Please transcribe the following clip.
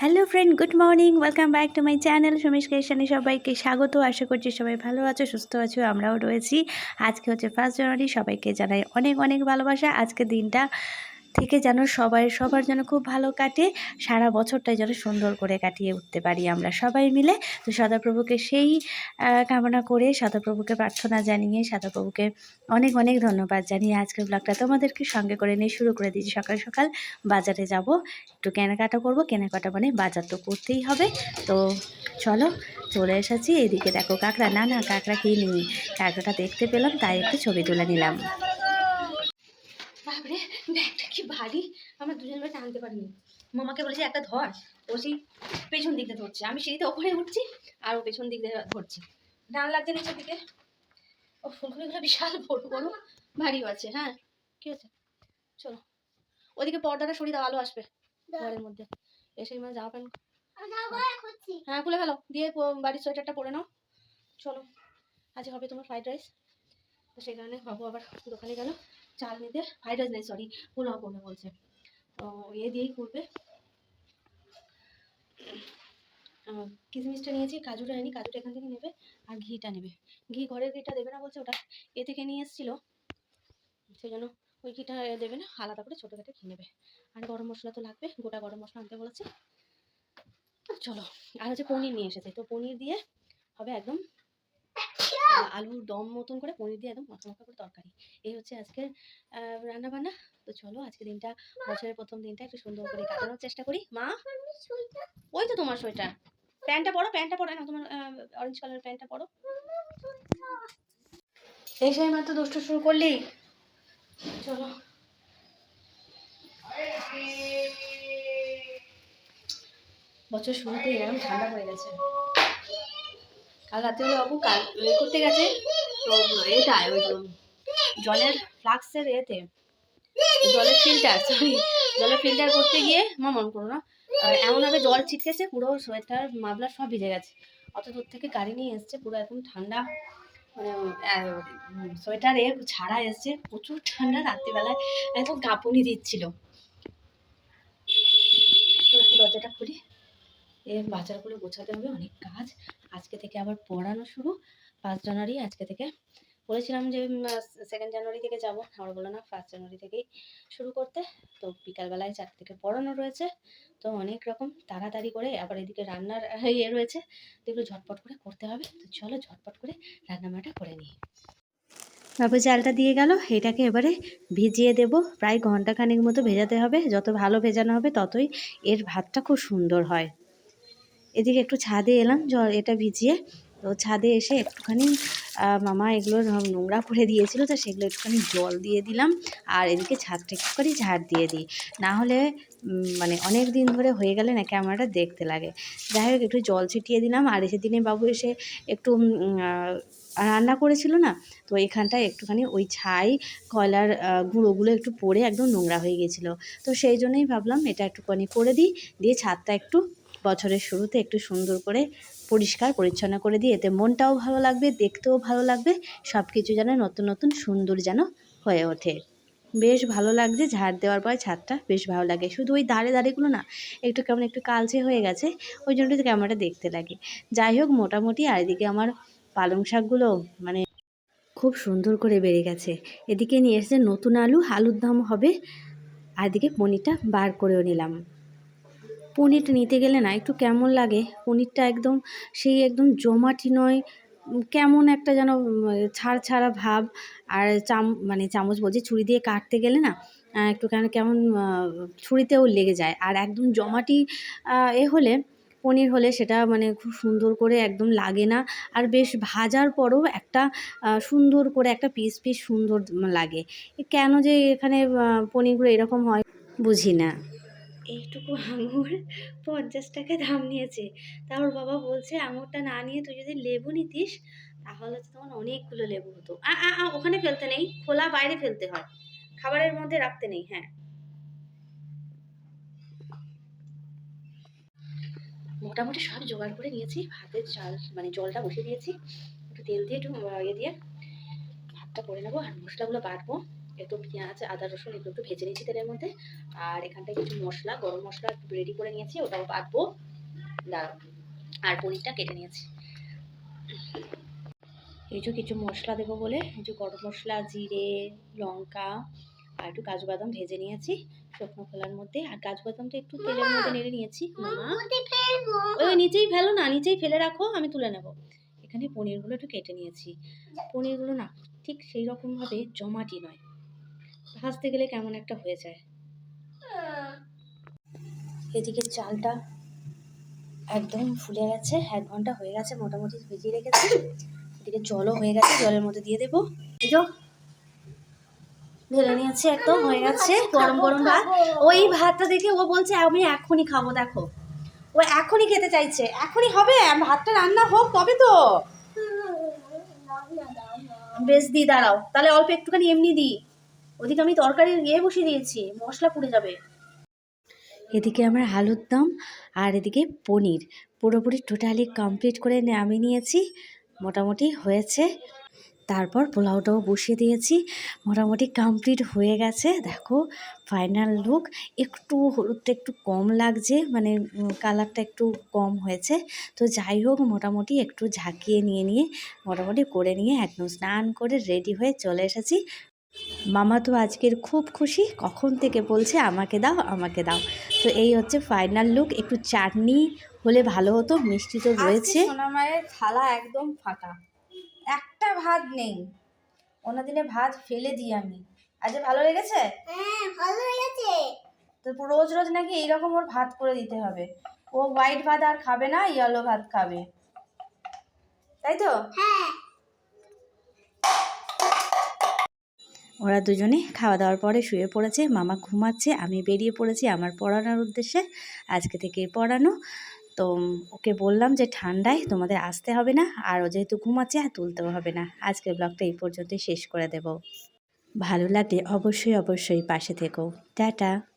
Hello friend good morning welcome back to my channel Sumish Keshani সবাইকে স্বাগত। আশা করছি সবাই ভালো আছো, সুস্থ আছো, আমরাও রয়েছি। আজকে হচ্ছে ফার্স্ট জানুয়ারি সবাইকে জানাই অনেক অনেক ভালোবাসা। আজকে দিনটা থেকে যেন সবাই, সবার যেন খুব ভালো কাটে, সারা বছরটাই যেন সুন্দর করে কাটিয়ে উঠতে পারি আমরা সবাই মিলে। তো সদাপ্রভুকে সেই কামনা করে সদাপ্রভুকে প্রার্থনা জানিয়ে, সদাপ্রভুকে অনেক অনেক ধন্যবাদ জানিয়ে আজকের ব্লগটা তোমাদেরকে সঙ্গে করে নিয়ে শুরু করে দিয়েছি। সকাল সকাল বাজারে যাব, একটু কেনাকাটা করব, কেনাকাটা মানে বাজার তো করতেই হবে। তো চলো, চলে এসেছি, এদিকে দেখো কাঁকড়া, না না, কাঁকড়া কিনি কাঁকড়াটা দেখতে পেলাম, তাই একটু ছবি তুলে নিলাম। বাপরে ব্যাগটা কি ভারী? আমরা দুজন মিলে টানতে পারিনি। মামাকে বলেছি একটা ধর। ও সেই পেছন দিক দিয়ে ধরছে। আমি সিঁড়িতে ওপরে উঠছি আর ও পেছন দিক দিয়ে ধরছে। ডান লাগছে নিচের দিকে। ও ফুলকপিগুলো বিশাল বড় বড় ভারীও আছে হ্যাঁ। কি হচ্ছে চলো। ওদিকে পর্দাটা সরিয়ে দাও আলো আসবে ঘরের মধ্যে। এসে মানে জামা প্যান্ট হ্যাঁ খুলে ফেলো। দিয়ে বাড়ির সোয়েটারটা পরে নাও। চলো। আজ হবে তোমার ফ্রাইড রাইস। তো সেই কারণে বাবু আবার দোকানে গেল। চাল নিতে ফ্রাইড রাইস নেই সরি পোলাও করবে বলছে। তো এ দিয়েই করবে। কিশমিশটা নিয়েছি, কাজুটা নেয়নি কাজুটা এখান থেকে নেবে আর ঘিটা নেবে। ঘি ঘরের ঘিটা দেবে না বলছে ওটা, এ থেকে নিয়ে এসেছিল। সেই জন্য ওই ঘিটা দেবে না, আলাদা করে ছোটো কেটে ঘি নেবে। আর গরম মশলা তো লাগবে, গোটা গরম মশলা আনতে বলেছে। চলো, আর হচ্ছে পনির নিয়ে এসেছে। তো পনির দিয়ে হবে একদম আলুর দম মতন করে পনির দিয়ে একদম মাখা মাখা করে তরকারি। এই হচ্ছে আজকের রান্না বান্না তো চলো আজকে দিনটা বছরের প্রথম দিনটা একটু সুন্দর করে কাটানোর চেষ্টা করি। মা! ওই তো তোমার সোয়েটার। প্যান্টটা পরো প্যান্টটা পরো। না তোমার অরেঞ্জ কালারের প্যান্টটা পরো। এই সময় মাত্র দুষ্ট শুরু করলি। চলো। বছর শুরুতে এরকম ঠান্ডা হয়ে গেছে। কাল রাতে হলো বাবু কাল এ করতে গেছে, তো এটা ওই জলের ফ্লাক্সের এতে, জলের ফিল্টার সরি জলের ফিল্টার করতে গিয়ে মা মন করো না এমনভাবে জল ছিটকেছে, পুরো সোয়েটার, মাফলার সব ভিজে গেছে। অত দূর থেকে গাড়ি নিয়ে এসছে, পুরো একদম ঠান্ডা মানে সোয়েটার এ ছাড়া এসছে, প্রচুর ঠান্ডা রাত্রিবেলায়, একদম কাঁপুনি দিচ্ছিল। দরজাটা খুলি। এ বাজারগুলো গোছাতে হবে, অনেক কাজ। আজকে থেকে আবার পড়ানো শুরু। পাঁচ জানুয়ারি আজকে থেকে। বলেছিলাম যে সেকেন্ড জানুয়ারি থেকে যাব। আমার বলল না ফার্স্ট জানুয়ারি থেকেই শুরু করতে। তো বিকালবেলায় চার থেকে পড়ানো রয়েছে। তো অনেক রকম তাড়াতাড়ি করে আবার এদিকে রান্নার ইয়ে রয়েছে। এগুলো ঝটপট করে করতে হবে। তো চলো ঝটপট করে রান্নাবান্না করে নিই। বাবু চালটা দিয়ে গেল। এটাকে এবারে ভিজিয়ে দেব। প্রায় ঘন্টাখানেক মতো ভেজাতে হবে। যত ভালো ভেজানো হবে, ততই এর ভাতটা খুব সুন্দর হয়। এদিকে একটু ছাদে এলাম, জল এটা ভিজিয়ে। তো ছাদে এসে একটুখানি মামা এগুলো নোংরা করে দিয়েছিল, তো সেগুলো একটুখানি জল দিয়ে দিলাম। আর এদিকে ছাদটা একটুখানি ঝাড় দিয়ে দিই। না হলে মানে অনেক দিন ধরে হয়ে গেলে না ক্যামেরাটা দেখতে লাগে। যাই হোক, একটু জল ছিটিয়ে দিলাম। আর এসে দিনে বাবু এসে একটু রান্না করেছিল না? তো এখানটায় একটুখানি ওই ছাই, কয়লার গুঁড়োগুলো একটু পড়ে একদম নোংরা হয়ে গেছিল। তো সেই জন্যই ভাবলাম এটা একটুখানি করে দিই। দিয়ে ছাদটা একটু বছরের শুরুতে একটু সুন্দর করে পরিষ্কার, পরিচ্ছন্ন করে দিই এতে মনটাও ভালো লাগবে, দেখতেও ভালো লাগবে সব কিছু যেন নতুন নতুন, সুন্দর যেন হয়ে ওঠে। বেশ ভালো লাগছে, ঝাড় দেওয়ার পর ছাদটা বেশ ভালো লাগে। শুধু ওই দাঁড়ে, দাঁড়েগুলো না, একটু কেমন একটু কালচে হয়ে গেছে, ওই জন্য ক্যামেরাটা দেখতে লাগে। যাই হোক, মোটামুটি আর এদিকে আমার পালং শাকগুলো মানে খুব সুন্দর করে বেড়ে গেছে। এদিকে নিয়ে এসেছে নতুন আলু, আলুর দাম হবে, আর এদিকে পনিরটা বার করেও নিলাম। পনিরটা নিতে গেলে না একটু কেমন লাগে? পনিরটা একদম সেই একদম জমাটি নয়, কেমন একটা যেন ছাড় ছাড়া ভাব। আর চাম মানে চামচ বলছি, ছুরি দিয়ে কাটতে গেলে না একটু কেন, কেমন ছুরিতেও লেগে যায়। আর একদম জমাটি এ হলে, পনির হলে সেটা মানে খুব সুন্দর করে একদম লাগে না। আর বেশ ভাজার পরও একটা সুন্দর করে একটা পিস পিস সুন্দর লাগে। কেন যে এখানে পনিরগুলো এরকম হয় বুঝি না। এইটুকু আঙুর পঞ্চাশ টাকা দাম নিয়েছে। তারপর বাবা বলছে আঙুরটা না নিয়ে তুই যদি লেবু নিতিস তাহলে তো তোমার অনেকগুলো লেবু হতো। আ আ আ, ওখানে ফেলতে নেই খোলা বাইরে ফেলতে হয়। খাবারের মধ্যে রাখতে নেই হ্যাঁ। মোটামুটি সব জোগাড় করে নিয়েছি ভাতের চাল মানে জলটা বসিয়ে দিয়েছি। একটু তেল দিয়ে একটু ইয়ে দিয়ে ভাতটা করে নেব আর মশলাগুলো বাটবো। একটু পেঁয়াজ আদা রসুন এগুলো একটু ভেজে নিয়েছি তেলের মধ্যে। আর এখানটায় কিছু মশলা গরম মশলা রেডি করে নিয়েছি ওটাও বাটবো দাঁড়াও আর পনিরটা কেটে নিয়েছি। এই যে কিছু মশলা দেবো বলে এই যে গরম মশলা জিরে লঙ্কা আর একটু কাজু বাদাম ভেজে নিয়েছি শুকনো খোলার মধ্যে। আর কাজু বাদামটা একটু তেলের মধ্যে নেড়ে নিয়েছি। ওই নিচেই ফেলো না নিচেই ফেলে রাখো আমি তুলে নেব। এখানে পনিরগুলো একটু কেটে নিয়েছি। পনিরগুলো না ঠিক সেই রকমভাবে জমাটি নয়। ভাজতে গেলে কেমন একটা হয়ে যায়। এদিকে চালটা একদম ফুলে গেছে, এক ঘণ্টা হয়ে গেছে মোটামুটি ভিজিয়ে রেখেছি। এদিকে জলও হয়ে গেছে, জলের মধ্যে দিয়ে দেবো। ঢেলে নিয়েছি একদম হয়ে গেছে, গরম গরম ভাত। ওই ভাতটা দেখে ও বলছে, আমি এখনই খাব, দেখো। ও এখনই খেতে চাইছে, এখনই হবে, ভাতটা রান্না হোক তবে তো। বেশ দি, দাঁড়াও। তাহলে অল্প একটুখানি এমনি দিই ওদিকে আমি তরকারি ইয়ে বসিয়ে দিয়েছি, মশলা পুড়ে যাবে। এদিকে আমার আলুর দম আর এদিকে পনির। পুরোপুরি টোটালি কমপ্লিট করে নামিয়ে নিয়েছি, মোটামুটি হয়েছে। তারপর পোলাওটাও বসিয়ে দিয়েছি, মোটামুটি কমপ্লিট হয়ে গেছে। দেখো ফাইনাল লুক একটু হলুদটা একটু কম লাগছে মানে কালারটা একটু কম হয়েছে। তো যাই হোক, মোটামুটি একটু ঝাঁকিয়ে নিয়ে নিয়ে, মোটামুটি করে নিয়ে একদম স্নান করে রেডি হয়ে চলে এসেছি। মামা তো আজকের খুব খুশি কখন থেকে বলছে আমাকে দাও আমাকে দাও। তো এই হচ্ছে ফাইনাল লুক একটু চাটনি হলে ভালো হতো মিষ্টি তো রয়েছে। সোনামায়ের থালা একদম ফাঁকা। একটা ভাত নেই। দিনে ভাত ফেলে দিই আমি। আজ ভালো লেগেছে? হ্যাঁ ভালো লেগেছে। তো রোজ রোজ নাকি এইরকম ওর ভাত করে দিতে হবে। ও হোয়াইট ভাত আর খাবে না ইয়েলো ভাত খাবে। তাই তো? হ্যাঁ। ওরা দুজনে খাওয়া দাওয়ার পরে শুয়ে পড়েছে, মামা ঘুমাচ্ছে, আমি বেরিয়ে পড়েছি আমার পড়ানোর উদ্দেশ্যে, আজকে থেকে পড়ানো। তো ওকে বললাম যে ঠান্ডায় তোমাদের আসতে হবে না, আর ও যেহেতু ঘুমাচ্ছে আর তুলতেও হবে না, আজকের ব্লগটা এই পর্যন্তই শেষ করে দেব। ভালো লাগলে অবশ্যই অবশ্যই পাশে থেকো। টাটা।